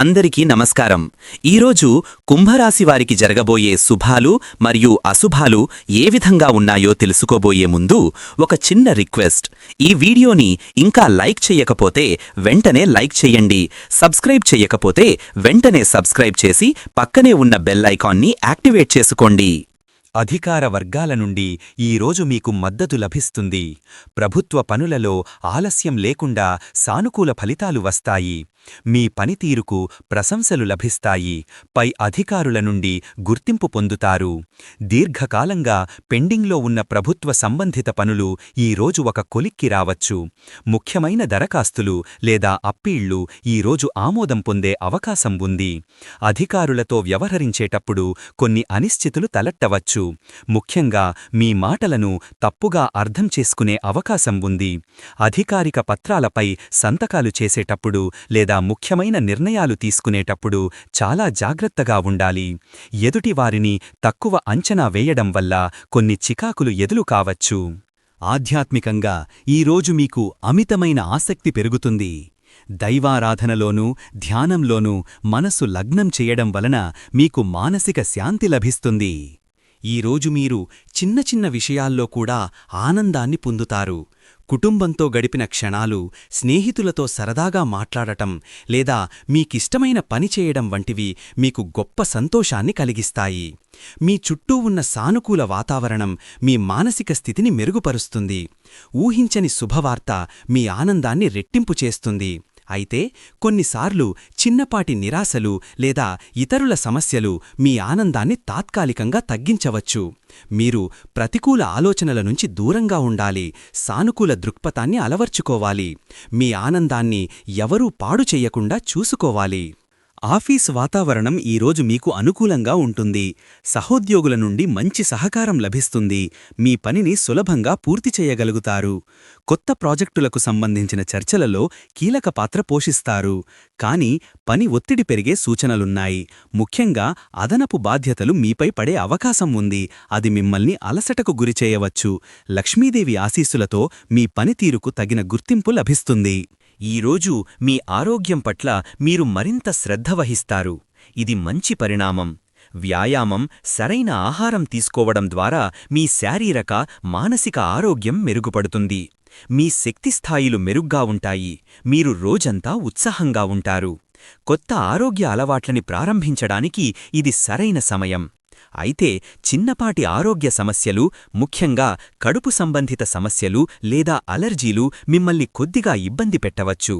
అందరికీ నమస్కారం. ఈరోజు కుంభరాశి వారికి జరగబోయే శుభాలు మరియు అశుభాలు ఏ విధంగా ఉన్నాయో తెలుసుకోబోయే ముందు ఒక చిన్న రిక్వెస్ట్. ఈ వీడియోని ఇంకా లైక్ చేయకపోతే వెంటనే లైక్ చేయండి. సబ్స్క్రైబ్ చేయకపోతే వెంటనే సబ్స్క్రైబ్ చేసి పక్కనే ఉన్న బెల్ ఐకాన్ని యాక్టివేట్ చేసుకోండి. అధికార వర్గాల నుండి ఈరోజు మీకు మద్దతు లభిస్తుంది. ప్రభుత్వ పనులలో ఆలస్యం లేకుండా సానుకూల ఫలితాలు వస్తాయి. మీ పనితీరుకు ప్రశంసలు లభిస్తాయి. పై అధికారుల నుండి గుర్తింపు పొందుతారు. దీర్ఘకాలంగా పెండింగ్లో ఉన్న ప్రభుత్వ సంబంధిత పనులు ఈరోజు ఒక కొలిక్కి రావచ్చు. ముఖ్యమైన దరఖాస్తులు లేదా అప్పీళ్ళు ఈరోజు ఆమోదం పొందే అవకాశం ఉంది. అధికారులతో వ్యవహరించేటప్పుడు కొన్ని అనిశ్చితులు తలెట్టవచ్చు ముఖ్యంగా మీ మాటలను తప్పుగా అర్థం చేసుకునే అవకాశం ఉంది. అధికారిక పత్రాలపై సంతకాలు చేసేటప్పుడు లేదా ముఖ్యమైన నిర్ణయాలు తీసుకునేటప్పుడు చాలా జాగ్రత్తగా ఉండాలి. ఎదుటివారిని తక్కువ అంచనా వేయడం వల్ల కొన్ని చికాకులు ఎదులు కావచ్చు. ఆధ్యాత్మికంగా ఈరోజు మీకు అమితమైన ఆసక్తి పెరుగుతుంది. దైవారాధనలోనూ ధ్యానంలోనూ మనసు లగ్నం చేయడం వలన మీకు మానసిక శాంతి లభిస్తుంది. ఈరోజు మీరు చిన్న చిన్న విషయాల్లో కూడా ఆనందాన్ని పొందుతారు. కుటుంబంతో గడిపిన క్షణాలు స్నేహితులతో సరదాగా మాట్లాడటం లేదా మీకిష్టమైన పని చేయడం వంటివి మీకు గొప్ప సంతోషాన్ని కలిగిస్తాయి. మీ చుట్టూ ఉన్న సానుకూల వాతావరణం మీ మానసిక స్థితిని మెరుగుపరుస్తుంది. ఊహించని శుభవార్త మీ ఆనందాన్ని రెట్టింపు చేస్తుంది. అయితే కొన్నిసార్లు చిన్నపాటి నిరాశలు లేదా ఇతరుల సమస్యలు మీ ఆనందాన్ని తాత్కాలికంగా తగ్గించవచ్చు. మీరు ప్రతికూల ఆలోచనల నుంచి దూరంగా ఉండాలి సానుకూల దృక్పథాన్ని అలవర్చుకోవాలి. మీ ఆనందాన్ని ఎవరూ పాడు చెయ్యకుండా చూసుకోవాలి. ఆఫీస్ వాతావరణం ఈరోజు మీకు అనుకూలంగా ఉంటుంది. సహోద్యోగుల నుండి మంచి సహకారం లభిస్తుంది. మీ పనిని సులభంగా పూర్తి చేయగలుగుతారు. కొత్త ప్రాజెక్టులకు సంబంధించిన చర్చలలో కీలక పాత్ర పోషిస్తారు. కానీ పని ఒత్తిడి పెరిగే సూచనలున్నాయి. ముఖ్యంగా అదనపు బాధ్యతలు మీపై పడే అవకాశం ఉంది. అది మిమ్మల్ని అలసటకు గురిచేయవచ్చు లక్ష్మీదేవి ఆశీస్సులతో మీ పనితీరుకు తగిన గుర్తింపు లభిస్తుంది. ఈరోజు మీ ఆరోగ్యం పట్ల మీరు మరింత శ్రద్ధ వహిస్తారు. ఇది మంచి పరిణామం. వ్యాయామం సరైన ఆహారం తీసుకోవడం ద్వారా మీ శారీరక మానసిక ఆరోగ్యం మెరుగుపడుతుంది. మీ శక్తిస్థాయిలు మెరుగ్గా ఉంటాయి. మీరు రోజంతా ఉత్సాహంగా ఉంటారు. కొత్త ఆరోగ్య అలవాట్లని ప్రారంభించడానికి ఇది సరైన సమయం. అయితే చిన్నపాటి ఆరోగ్య సమస్యలు ముఖ్యంగా కడుపు సంబంధిత సమస్యలు లేదా అలర్జీలు మిమ్మల్ని కొద్దిగా ఇబ్బంది పెట్టవచ్చు.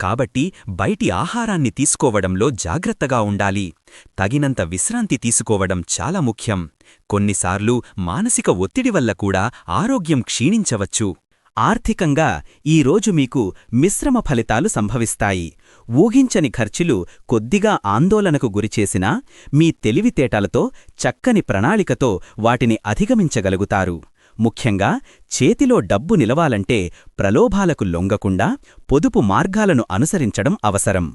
కాబట్టి బయటి ఆహారాన్ని తీసుకోవడంలో జాగ్రత్తగా ఉండాలి. తగినంత విశ్రాంతి తీసుకోవడం చాలా ముఖ్యం. కొన్నిసార్లు మానసిక ఒత్తిడి వల్ల కూడా ఆరోగ్యం క్షీణించవచ్చు. ఆర్థికంగా ఈరోజు మీకు మిశ్రమ ఫలితాలు సంభవిస్తాయి. ఊహించని ఖర్చులు కొద్దిగా ఆందోళనకు గురిచేసినా మీ తెలివితేటలతో చక్కని ప్రణాళికతో వాటిని అధిగమించగలుగుతారు. ముఖ్యంగా చేతిలో డబ్బు నిలవాలంటే ప్రలోభాలకు లొంగకుండా పొదుపు మార్గాలను అనుసరించడం అవసరం.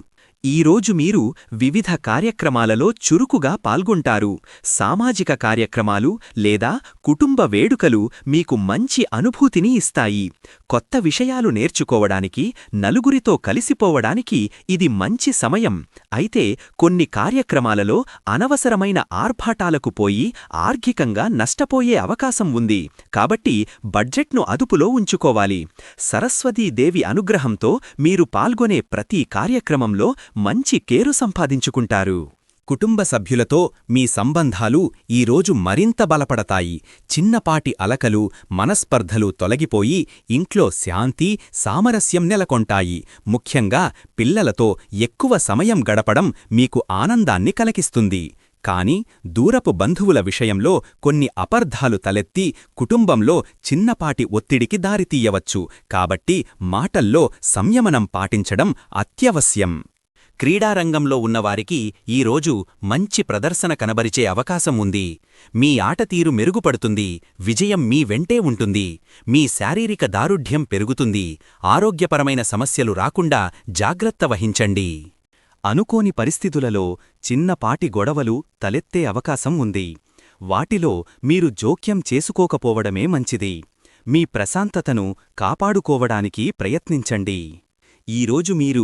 ఈరోజు మీరు వివిధ కార్యక్రమాలలో చురుకుగా పాల్గొంటారు. సామాజిక కార్యక్రమాలు లేదా కుటుంబ వేడుకలు మీకు మంచి అనుభూతిని ఇస్తాయి. కొత్త విషయాలు నేర్చుకోవడానికి నలుగురితో కలిసిపోవడానికి ఇది మంచి సమయం. అయితే కొన్ని కార్యక్రమాలలో అనవసరమైన ఆర్భాటాలకు పోయి ఆర్థికంగా నష్టపోయే అవకాశం ఉంది. కాబట్టి బడ్జెట్ను అదుపులో ఉంచుకోవాలి. సరస్వతీదేవి అనుగ్రహంతో మీరు పాల్గొనే ప్రతి కార్యక్రమంలో మంచి కేరు సంపాదించుకుంటారు. కుటుంబ సభ్యులతో మీ సంబంధాలు ఈరోజు మరింత బలపడతాయి. చిన్నపాటి అలకలు మనస్పర్ధలు తొలగిపోయి ఇంట్లో శాంతి సామరస్యం నెలకొంటాయి. ముఖ్యంగా పిల్లలతో ఎక్కువ సమయం గడపడం మీకు ఆనందాన్ని కలిగిస్తుంది. కాని దూరపు బంధువుల విషయంలో కొన్ని అపర్ధాలు తలెత్తి కుటుంబంలో చిన్నపాటి ఒత్తిడికి దారితీయవచ్చు. కాబట్టి మాటల్లో సంయమనం పాటించడం అత్యవశ్యం. క్రీడారంగంలో ఉన్నవారికి ఈరోజు మంచి ప్రదర్శన కనబరిచే అవకాశం ఉంది. మీ ఆటతీరు మెరుగుపడుతుంది విజయం మీ వెంటే ఉంటుంది మీ శారీరక దారుఢ్యం పెరుగుతుంది ఆరోగ్యపరమైన సమస్యలు రాకుండా జాగ్రత్త వహించండి. అనుకోని పరిస్థితులలో చిన్నపాటి గొడవలు తలెత్తే అవకాశం ఉంది. వాటిలో మీరు జోక్యం చేసుకోకపోవడమే మంచిది. మీ ప్రశాంతతను కాపాడుకోవడానికి ప్రయత్నించండి. ఈరోజు మీరు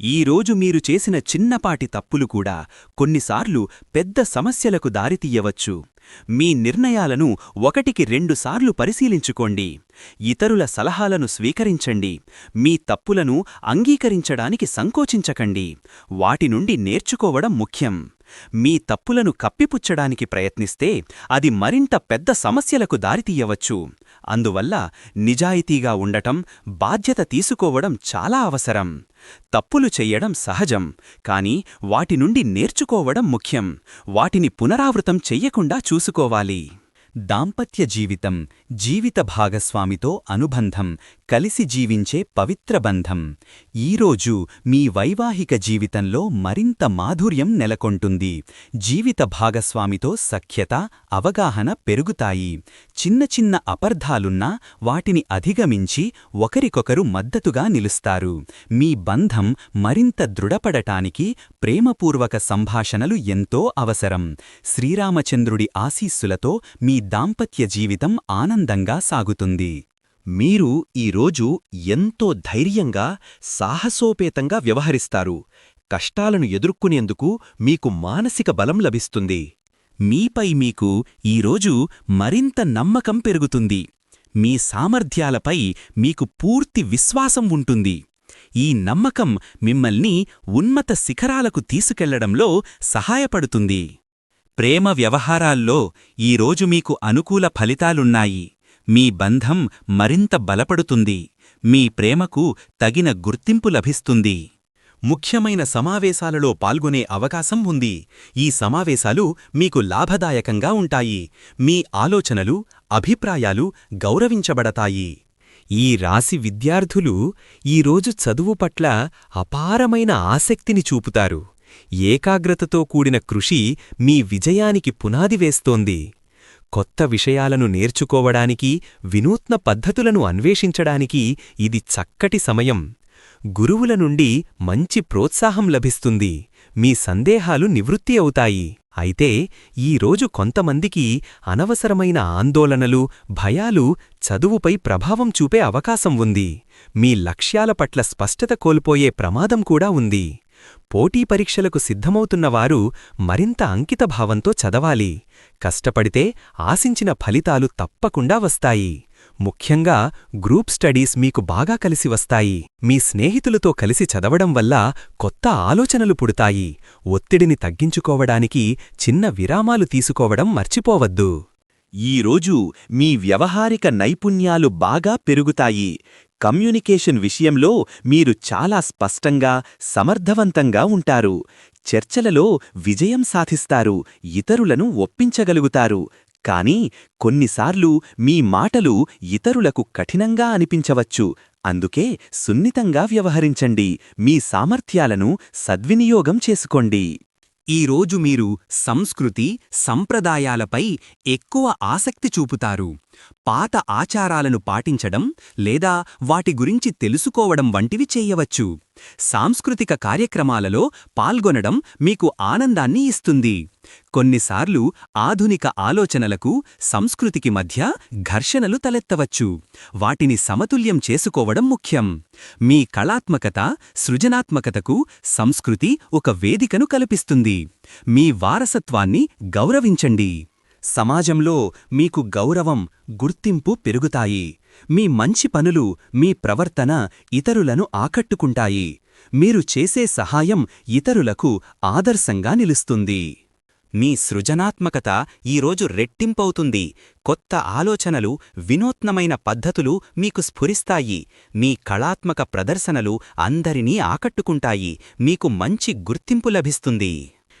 ఈరోజు మీరు చేసిన చిన్నపాటి తప్పులు కూడా కొన్నిసార్లు పెద్ద సమస్యలకు దారితీయవచ్చు. మీ నిర్ణయాలను ఒకటికి రెండుసార్లు పరిశీలించుకోండి. ఇతరుల సలహాలను స్వీకరించండి. మీ తప్పులను అంగీకరించడానికి సంకోచించకండి. వాటి నుండి నేర్చుకోవడం ముఖ్యం. మీ తప్పులను కప్పిపుచ్చడానికి ప్రయత్నిస్తే అది మరింత పెద్ద సమస్యలకు దారితీయవచ్చు. అందువల్ల నిజాయితీగా ఉండటం బాధ్యత తీసుకోవడం చాలా అవసరం. తప్పులు చెయ్యడం సహజం కాని వాటి నుండి నేర్చుకోవడం ముఖ్యం. వాటిని పునరావృతం చెయ్యకుండా చూ చూసుకోవాలి. దాంపత్య జీవితం జీవిత భాగస్వామితో అనుబంధం కలిసి జీవించే పవిత్ర బంధం. ఈరోజు మీ వైవాహిక జీవితంలో మరింత మాధుర్యం నెలకొంటుంది. జీవిత భాగస్వామితో సఖ్యత అవగాహన పెరుగుతాయి. చిన్న చిన్న అపర్ధాలున్నా వాటిని అధిగమించి ఒకరికొకరు మద్దతుగా నిలుస్తారు. మీ బంధం మరింత దృఢపడటానికి ప్రేమపూర్వక సంభాషణలు ఎంతో అవసరం. శ్రీరామచంద్రుడి ఆశీస్సులతో మీ దాంపత్య జీవితం ఆనందంగా సాగుతుంది. మీరు ఈరోజు ఎంతో ధైర్యంగా సాహసోపేతంగా వ్యవహరిస్తారు. కష్టాలను ఎదుర్కొనేందుకు మీకు మానసిక బలం లభిస్తుంది. మీపై మీకు ఈరోజు మరింత నమ్మకం పెరుగుతుంది. మీ సామర్థ్యాలపై మీకు పూర్తి విశ్వాసం ఉంటుంది. ఈ నమ్మకం మిమ్మల్ని ఉన్నత శిఖరాలకు తీసుకెళ్ళడంలో సహాయపడుతుంది. ప్రేమ వ్యవహారాల్లో ఈరోజు మీకు అనుకూల ఫలితాలున్నాయి. మీ బంధం మరింత బలపడుతుంది. మీ ప్రేమకు తగిన గుర్తింపు లభిస్తుంది. ముఖ్యమైన సమావేశాలలో పాల్గొనే అవకాశం ఉంది. ఈ సమావేశాలు మీకు లాభదాయకంగా ఉంటాయి. మీ ఆలోచనలు అభిప్రాయాలు గౌరవించబడతాయి. ఈ రాశి విద్యార్థులు ఈరోజు చదువు పట్ల అపారమైన ఆసక్తిని చూపుతారు. ఏకాగ్రతతో కూడిన కృషి మీ విజయానికి పునాది వేస్తోంది. కొత్త విషయాలను నేర్చుకోవడానికి వినూత్న పద్ధతులను అన్వేషించడానికి ఇది చక్కటి సమయం. గురువుల నుండి మంచి ప్రోత్సాహం లభిస్తుంది. మీ సందేహాలు నివృత్తి అవుతాయి. అయితే ఈరోజు కొంతమందికి అనవసరమైన ఆందోళనలు భయాలు చదువుపై ప్రభావం చూపే అవకాశం ఉంది. మీ లక్ష్యాల పట్ల స్పష్టత కోల్పోయే ప్రమాదం కూడా ఉంది. పోటీ పరీక్షలకు సిద్ధమవుతున్నవారు మరింత అంకితభావంతో చదవాలి. కష్టపడితే ఆశించిన ఫలితాలు తప్పకుండా వస్తాయి. ముఖ్యంగా గ్రూప్ స్టడీస్ మీకు బాగా కలిసి వస్తాయి. మీ స్నేహితులతో కలిసి చదవడం వల్ల కొత్త ఆలోచనలు పుడతాయి. ఒత్తిడిని తగ్గించుకోవడానికి చిన్న విరామాలు తీసుకోవడం మర్చిపోవద్దు. ఈరోజు మీ వ్యవహారిక నైపుణ్యాలు బాగా పెరుగుతాయి. కమ్యూనికేషన్ విషయంలో మీరు చాలా స్పష్టంగా సమర్థవంతంగా ఉంటారు. చర్చలలో విజయం సాధిస్తారు ఇతరులను ఒప్పించగలుగుతారు. కానీ కొన్నిసార్లు మీ మాటలు ఇతరులకు కఠినంగా అనిపించవచ్చు. అందుకే సున్నితంగా వ్యవహరించండి మీ సామర్థ్యాలను సద్వినియోగం చేసుకోండి. ఈరోజు మీరు సంస్కృతి సంప్రదాయాలపై ఎక్కువ ఆసక్తి చూపుతారు. పాత ఆచారాలను పాటించడం లేదా వాటి గురించి తెలుసుకోవడం వంటివి చేయవచ్చు. సాంస్కృతిక కార్యక్రమాలలో పాల్గొనడం మీకు ఆనందాన్ని ఇస్తుంది. కొన్నిసార్లు ఆధునిక ఆలోచనలకు సంస్కృతికి మధ్య ఘర్షణలు తలెత్తవచ్చు. వాటిని సమతుల్యం చేసుకోవడం ముఖ్యం. మీ కళాత్మకత సృజనాత్మకతకు సంస్కృతి ఒక వేదికను కల్పిస్తుంది. మీ వారసత్వాన్ని గౌరవించండి. సమాజంలో మీకు గౌరవం గుర్తింపు పెరుగుతాయి. మీ మంచి పనులు మీ ప్రవర్తన ఇతరులను ఆకట్టుకుంటాయి. మీరు చేసే సహాయం ఇతరులకు ఆదర్శంగా నిలుస్తుంది. మీ సృజనాత్మకత ఈరోజు రెట్టింపవుతుంది. కొత్త ఆలోచనలు వినూత్నమైన పద్ధతులు మీకు స్ఫురిస్తాయి. మీ కళాత్మక ప్రదర్శనలు అందరినీ ఆకట్టుకుంటాయి. మీకు మంచి గుర్తింపు లభిస్తుంది.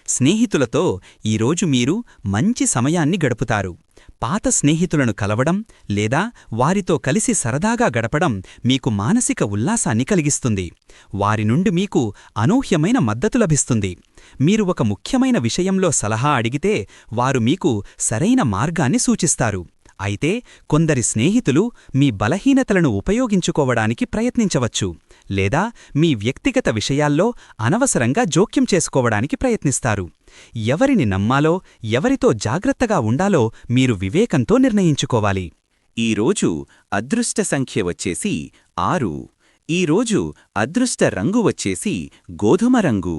స్నేహితులతో ఈరోజు మీరు మంచి సమయాన్ని గడుపుతారు. పాత స్నేహితులను కలవడం లేదా వారితో కలిసి సరదాగా గడపడం మీకు మానసిక ఉల్లాసాన్ని కలిగిస్తుంది. వారి నుండి మీకు అనూహ్యమైన మద్దతు లభిస్తుంది. మీరు ఒక ముఖ్యమైన విషయంలో సలహా అడిగితే వారు మీకు సరైన మార్గాన్ని సూచిస్తారు. అయితే కొందరి స్నేహితులు మీ బలహీనతలను ఉపయోగించుకోవడానికి ప్రయత్నించవచ్చు లేదా మీ వ్యక్తిగత విషయాల్లో అనవసరంగా జోక్యం చేసుకోవడానికి ప్రయత్నిస్తారు. ఎవరిని నమ్మాలో ఎవరితో జాగ్రత్తగా ఉండాలో మీరు వివేకంతో నిర్ణయించుకోవాలి. ఈరోజు అదృష్ట సంఖ్య వచ్చేసి ఆరు. ఈరోజు అదృష్ట రంగు వచ్చేసి గోధుమ రంగు.